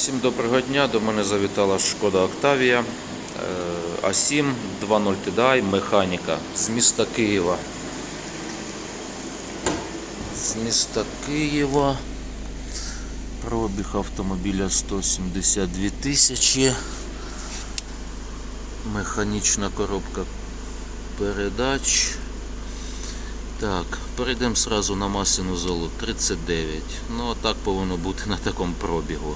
Всім доброго дня. До мене завітала шкода Октавія е, А7 2.0 TDI механіка з міста Києва. З міста Києва. Пробіг автомобіля 172 тисячі. Механічна коробка передач. Так, перейдемо сразу на масляну золу 39. Ну, так повинно бути на такому пробігу.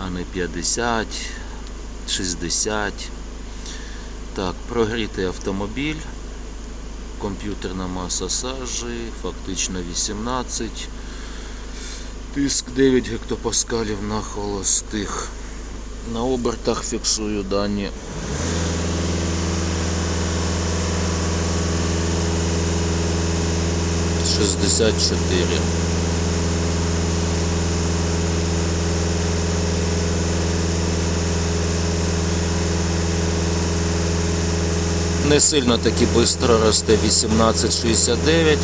А не 50, 60. Так, прогрітий автомобіль. Комп'ютерна маса сажі, фактично 18. Тиск 9 гектопаскалів на холостих. На обертах фіксую дані. Шістдесят чотири. Не сильно таки швидко росте 1869.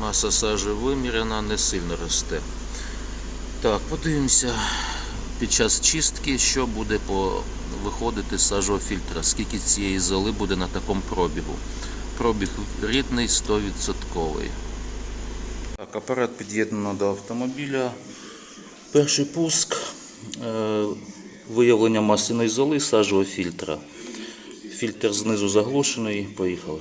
Маса сажі виміряна, не сильно росте. Так, подивимося під час чистки, що буде по виходити з сажого фільтра, скільки цієї золи буде на такому пробігу. Пробіг рідний 100%. Так, апарат під'єднано до автомобіля. Перший пуск, е, виявлення масляної золи сажого фільтра. Фільтр знизу заглушений. Поїхали.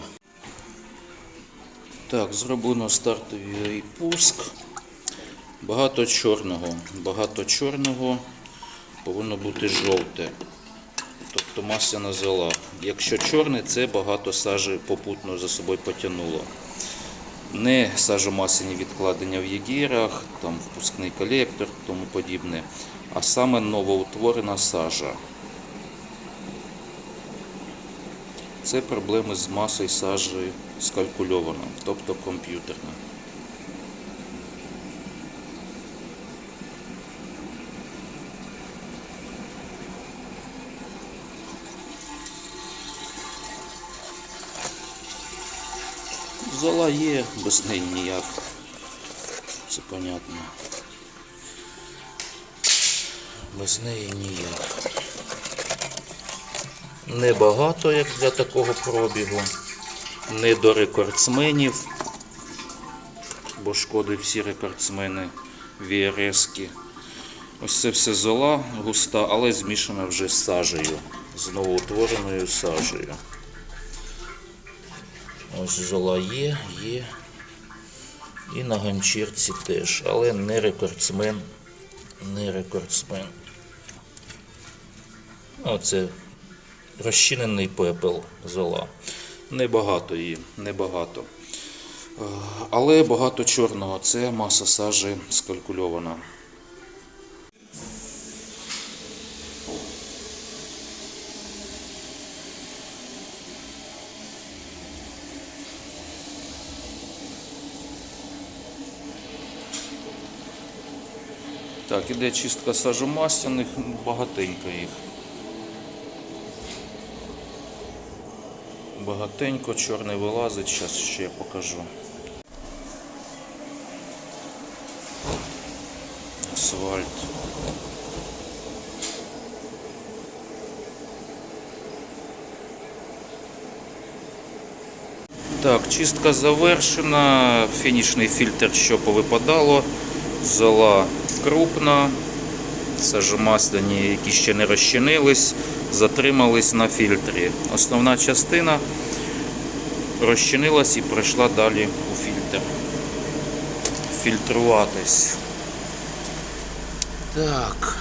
Так, зроблено стартовий пуск. Багато чорного. Багато чорного повинно бути жовте. Тобто масляна зола. Якщо чорне, це багато сажі попутно за собою потягнуло. Не сажомасляні відкладення в єгірах, там впускний колектор, тому подібне, а саме новоутворена сажа. Це проблеми з масою сажі скалькульована, тобто комп'ютерна. Зола є, без неї ніяк. Це понятно. Без неї ніяк. Небагато, як для такого пробігу. Не до рекордсменів. Бо шкоди всі рекордсмени VRS-ки. Ось це все зола густа, але змішана вже з сажею. З новоутвореною сажею. Ось зола є, є. І на ганчірці теж, але не рекордсмен. Не рекордсмен. Оце розчинений пепел зола. Небагато її, небагато. Е, Але багато чорного. Це маса сажі скалькульована. Так, іде чистка сажомасляних, багатенько їх. Багатенько, чорний вилазить, зараз ще покажу. Асфальт. Так, чистка завершена. Фінішний фільтр, що повипадало. Зола крупна. Сажомасляні, які ще не розчинились, затримались на фільтрі. Основна частина розчинилась і пройшла далі у фільтр. Фільтруватись. Так.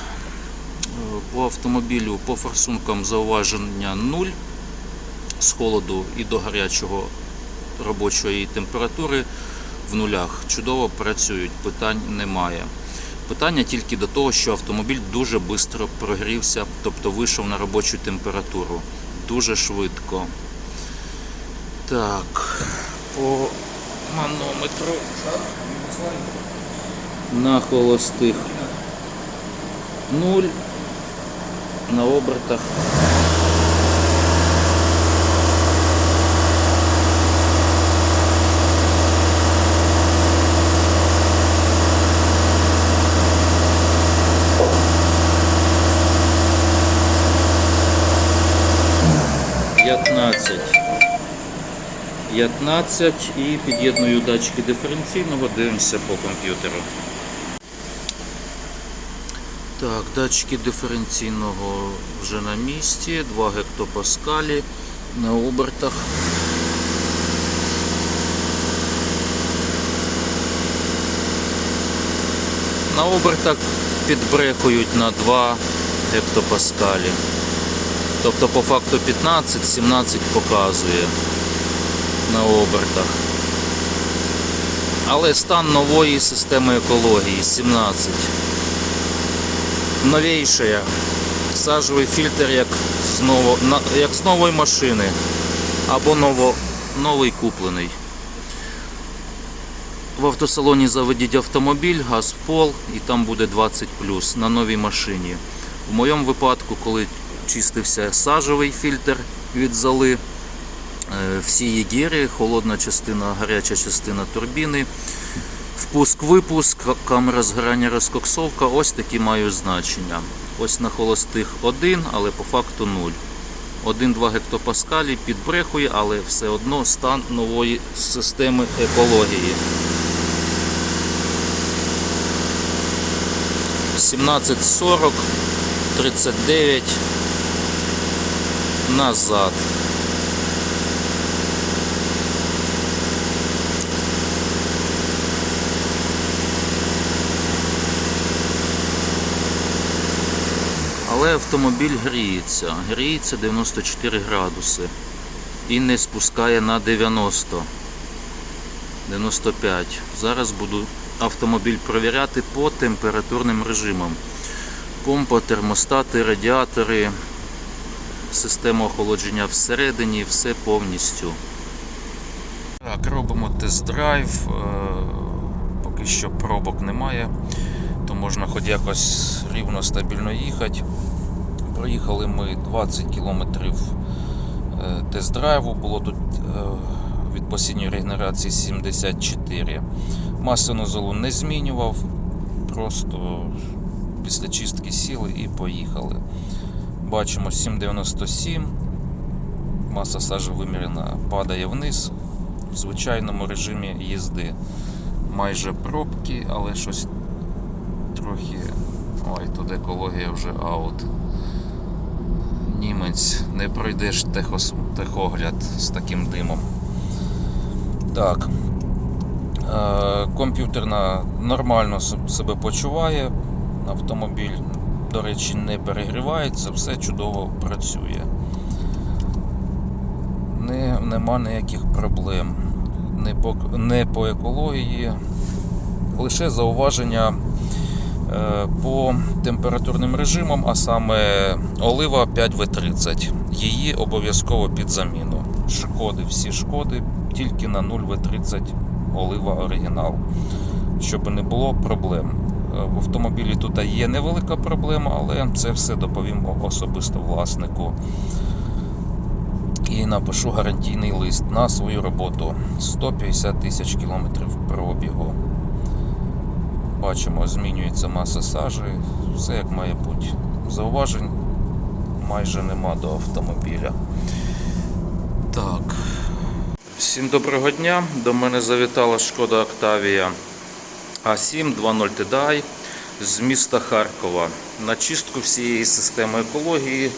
По автомобілю, по форсункам зауваження 0 з холоду і до гарячого робочої температури в нулях. Чудово працюють, питань немає. Питання тільки до того, що автомобіль дуже швидко прогрівся, тобто вийшов на робочу температуру. Дуже швидко. Так, по манометру на холостих 0, на обертах 15 і під'єдную датчики диференційного, дивимося по комп'ютеру. Так, датчики диференційного вже на місці, 2 гектопаскалі на обертах. На обертах підбрехують на 2 гектопаскалі. Тобто по факту 15-17 показує на обертах. Але стан нової системи екології 17. Новейшая. Сажовий фільтр як з, ново, як з нової машини. Або ново, новий куплений. В автосалоні заведіть автомобіль, газ пол і там буде 20 на новій машині. В моєму випадку, коли чистився сажовий фільтр від золи, е, всі її гіри, холодна частина, гаряча частина турбіни, впуск-випуск, ка- камера згорання розкоксовка, ось такі мають значення. Ось на холостих 1, але по факту 0. 1-2 гектопаскалі підбрехує, але все одно стан нової системи екології. 1740, 39 назад. Але автомобіль гріється. Гріється 94 градуси і не спускає на 90. 95. Зараз буду автомобіль провіряти по температурним режимам. Помпа, термостати, радіатори, система охолодження всередині, все повністю. Так, робимо тест-драйв. Е, Поки що пробок немає, то можна хоч якось рівно стабільно їхати. Проїхали ми 20 кілометрів е, тест-драйву, було тут е, від посінньої регенерації 74. Масляну золу не змінював, просто після чистки сіли і поїхали. Бачимо 7,97. Маса сажі вимірена падає вниз в звичайному режимі їзди. Майже пробки, але щось трохи. Ой, тут екологія вже аут. Німець, не пройдеш техос... техогляд з таким димом. Так. Е, комп'ютерна нормально себе почуває. Автомобіль, до речі, не перегрівається, все чудово працює. Не, нема ніяких проблем. Не по, не по екології. Лише зауваження по температурним режимам, а саме олива 5В30. Її обов'язково під заміну. Шкоди, всі шкоди, тільки на 0В30 олива оригінал. Щоб не було проблем. Е, В автомобілі тут є невелика проблема, але це все доповім особисто власнику. І напишу гарантійний лист на свою роботу. 150 тисяч кілометрів пробігу. Бачимо, змінюється маса сажі, все як має бути. Зауважень майже нема до автомобіля. Так. Всім доброго дня. До мене завітала шкода Octavia А7 2.0 TDI з міста Харкова на чистку всієї системи екології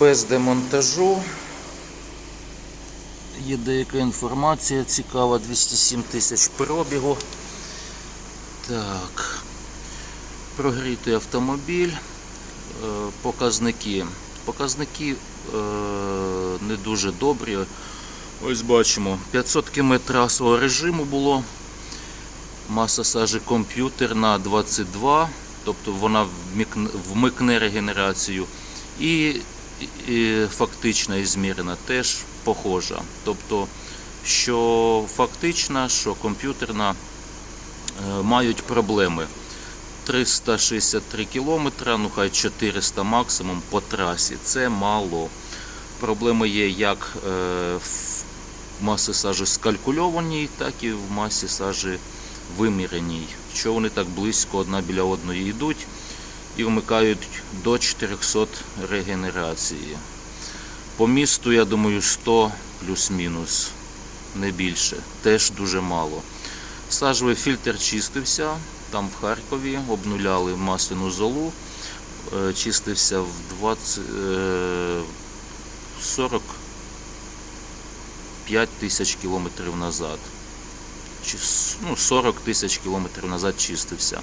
без демонтажу. Є деяка інформація цікава, 207 тисяч пробігу. Так. Прогрітий автомобіль. Е, Показники. Показники е, не дуже добрі. Ось бачимо, 500 км трасового режиму було. Маса сажі комп'ютерна 22, тобто вона вмикне, регенерацію. І, і фактична і змірена теж похожа. Тобто, що фактична, що комп'ютерна мають проблеми. 363 кілометра, ну хай 400 максимум по трасі. Це мало. Проблеми є як е, в масі сажі скалькульованій, так і в масі сажі виміреній. Що вони так близько одна біля одної йдуть і вмикають до 400 регенерації. По місту, я думаю, 100 плюс-мінус, не більше. Теж дуже мало. Сажовий фільтр чистився там в Харкові, обнуляли масляну золу, е, чистився в 20, е, 45 тисяч кілометрів назад. Ну, 40 тисяч кілометрів назад чистився.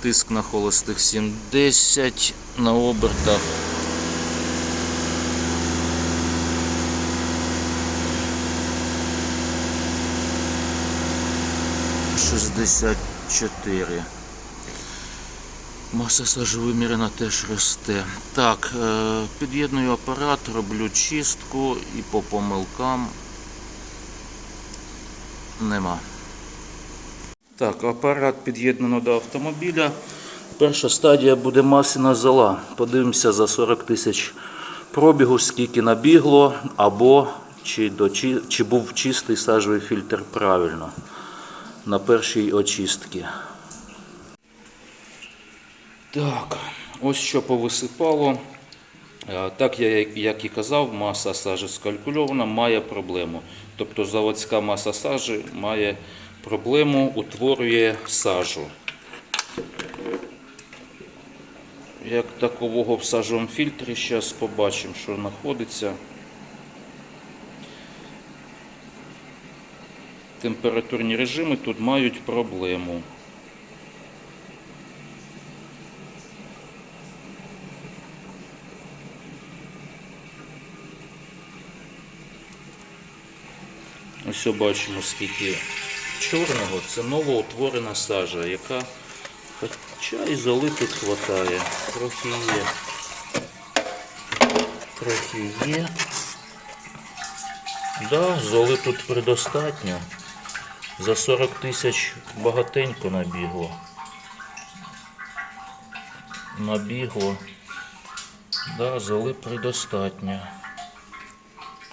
Тиск на холостих 70 на обертах. Шістдесят чотири. Маса сажовимірена теж росте. Так, е, під'єдную апарат, роблю чистку і по помилкам нема. Так, апарат під'єднано до автомобіля. Перша стадія буде масляна зола. Подивимося за 40 тисяч пробігу, скільки набігло, або чи, до, чи, чи був чистий сажовий фільтр правильно на першій очистці. Так, ось що повисипало. Е, Так, як і казав, маса сажі скалькульована, має проблему. Тобто заводська маса сажі має проблему, утворює сажу. Як такового в сажовому фільтрі, зараз побачимо, що знаходиться. Температурні режими тут мають проблему. Ось бачимо, скільки чорного. Це новоутворена сажа, яка хоча і золи тут хватає. Трохи є. Трохи є. Да, золи тут предостатньо. За 40 тисяч багатенько набігло. Набігло. Да, золи предостатньо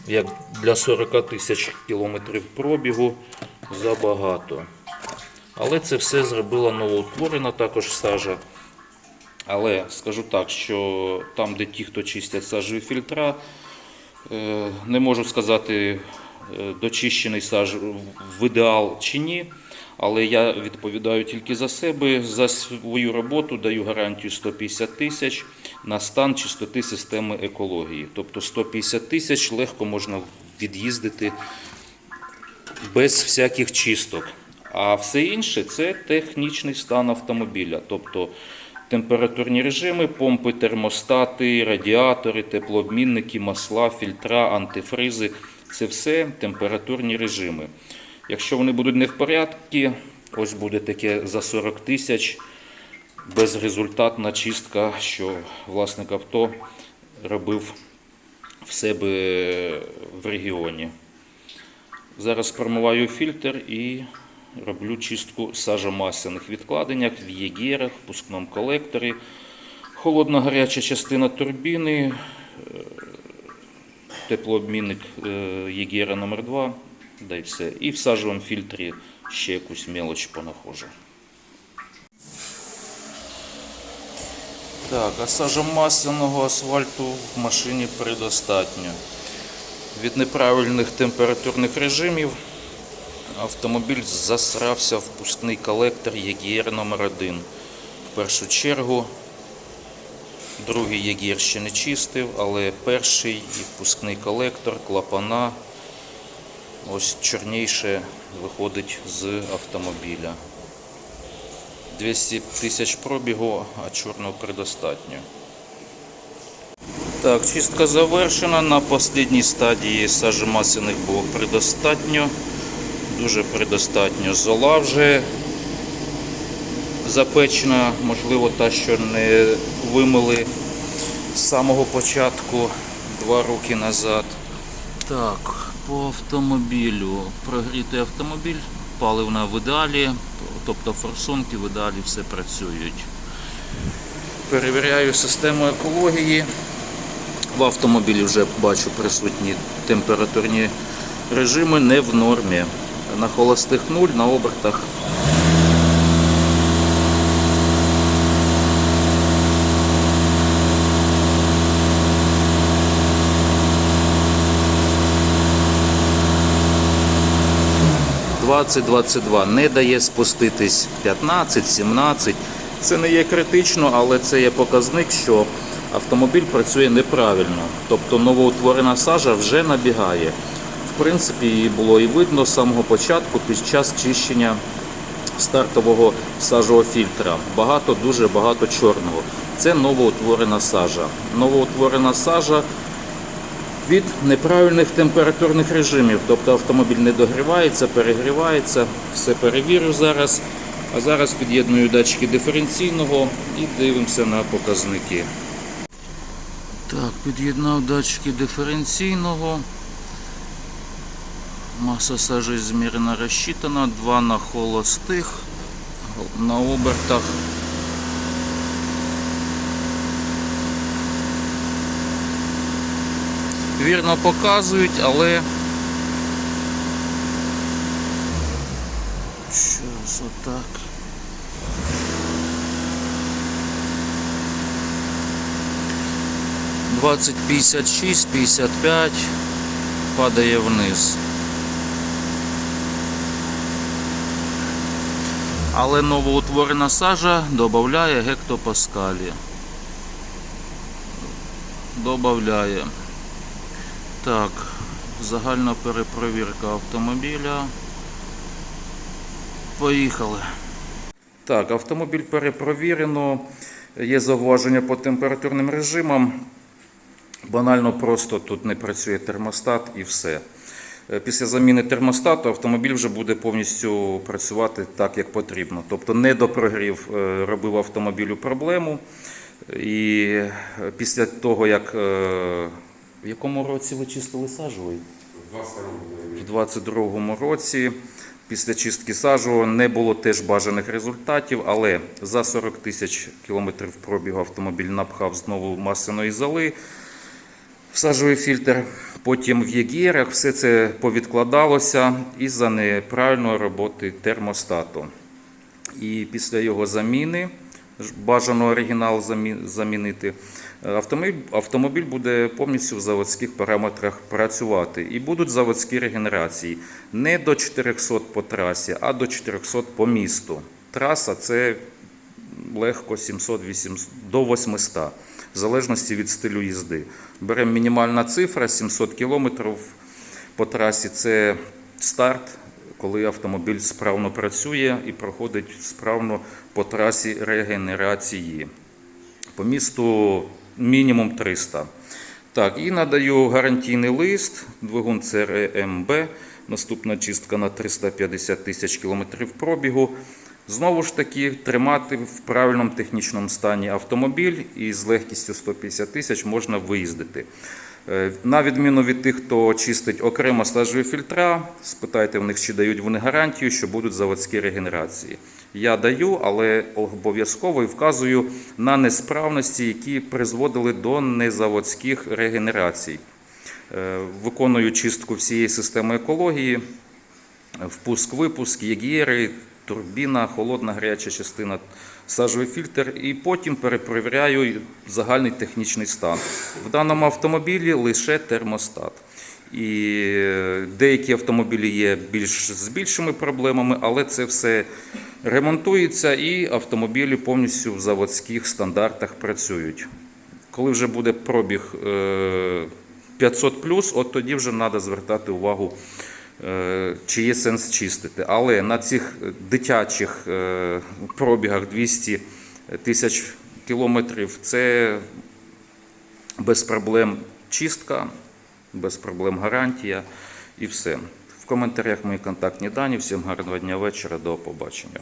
як для 40 тисяч кілометрів пробігу забагато. Але це все зробила новоутворена також сажа. Але скажу так, що там, де ті, хто чистять сажові фільтра, е, не можу сказати, дочищений саж в ідеал чи ні. Але я відповідаю тільки за себе. За свою роботу даю гарантію 150 тисяч на стан чистоти системи екології. Тобто 150 тисяч легко можна від'їздити без всяких чисток. А все інше це технічний стан автомобіля. Тобто температурні режими, помпи, термостати, радіатори, теплообмінники, масла, фільтра, антифризи це все температурні режими. Якщо вони будуть не в порядку, ось буде таке за 40 тисяч безрезультатна чистка, що власник авто робив в себе в регіоні. Зараз промиваю фільтр і роблю чистку сажомасляних відкладеннях в єгерах, впускному колекторі. Холодна гаряча частина турбіни, теплообмінник е, єгера номер 2 да й все. І в сажовому фільтрі ще якусь мелоч понахожу. Так, а сажомасляного асфальту в машині предостатньо. Від неправильних температурних режимів автомобіль засрався впускний колектор ЄГР номер 1 В першу чергу, другий ЄГР ще не чистив, але перший і впускний колектор, клапана, ось чорніше виходить з автомобіля. 200 тисяч пробігу, а чорного предостатньо. Так, чистка завершена. На останній стадії сажемасляних було предостатньо. Дуже предостатньо. Зола вже запечена, можливо, та, що не вимили з самого початку два роки назад. Так, по автомобілю. Прогрітий автомобіль, паливна в ідеалі, тобто форсунки в ідеалі все працюють. Перевіряю систему екології. В автомобілі вже бачу присутні температурні режими не в нормі. На холостих нуль, на обертах 20-22 не дає спуститись 15-17. Це не є критично, але це є показник, що автомобіль працює неправильно. Тобто новоутворена сажа вже набігає. В принципі, її було і видно з самого початку під час чищення стартового сажового фільтра. Багато, дуже багато чорного. Це новоутворена сажа. Новоутворена сажа від неправильних температурних режимів. Тобто автомобіль не догрівається, перегрівається. Все перевірю зараз. А зараз під'єдную датчики диференційного і дивимося на показники. Так, під'єднав датчики диференційного. Маса сажі змірена розчитана, 2 на холостих на обертах. Вірно показують, але щось отак. Двадцять п'ятдесят шість, п'ятдесят п'ять падає вниз. Але новоутворена сажа додає гектопаскалі. Добавляє. Так, загальна перепровірка автомобіля. Поїхали. Так, автомобіль перепровірено. Є зауваження по температурним режимам. Банально просто тут не працює термостат і все. Е, Після заміни термостату автомобіль вже буде повністю працювати так, як потрібно. Тобто недопрогрів е, робив автомобілю проблему. І е, після того, як в якому році ви чистили сажовий? В 22-му році після чистки сажу не було теж бажаних результатів, але за 40 тисяч кілометрів пробігу автомобіль напхав знову масляної золи в сажовий фільтр. Потім в ЄГРах все це повідкладалося із-за неправильної роботи термостату. І після його заміни, бажано оригінал замінити, автомобіль, автомобіль буде повністю в заводських параметрах працювати. І будуть заводські регенерації не до 400 по трасі, а до 400 по місту. Траса це легко 700-800 до 800, в залежності від стилю їзди. Беремо мінімальна цифра 700 км по трасі. Це старт, коли автомобіль справно працює і проходить справно по трасі регенерації. По місту мінімум 300. Так, і надаю гарантійний лист, двигун ЦРМБ, наступна чистка на 350 тисяч кілометрів пробігу. Знову ж таки, тримати в правильному технічному стані автомобіль і з легкістю 150 тисяч можна виїздити. Е, На відміну від тих, хто чистить окремо стажові фільтра, спитайте в них, чи дають вони гарантію, що будуть заводські регенерації. Я даю, але обов'язково і вказую на несправності, які призводили до незаводських регенерацій. Е, Виконую чистку всієї системи екології, впуск-випуск, єгієри, турбіна, холодна гаряча частина, сажовий фільтр і потім перепровіряю загальний технічний стан. В даному автомобілі лише термостат. І е, деякі автомобілі є більш з більшими проблемами, але це все ремонтується і автомобілі повністю в заводських стандартах працюють. Коли вже буде пробіг е, 500 от тоді вже треба звертати увагу, е, чи є сенс чистити. Але на цих дитячих е, пробігах 200 тисяч кілометрів це без проблем чистка, без проблем гарантія і все. В коментарях мої контактні дані. Всім гарного дня вечора, до побачення.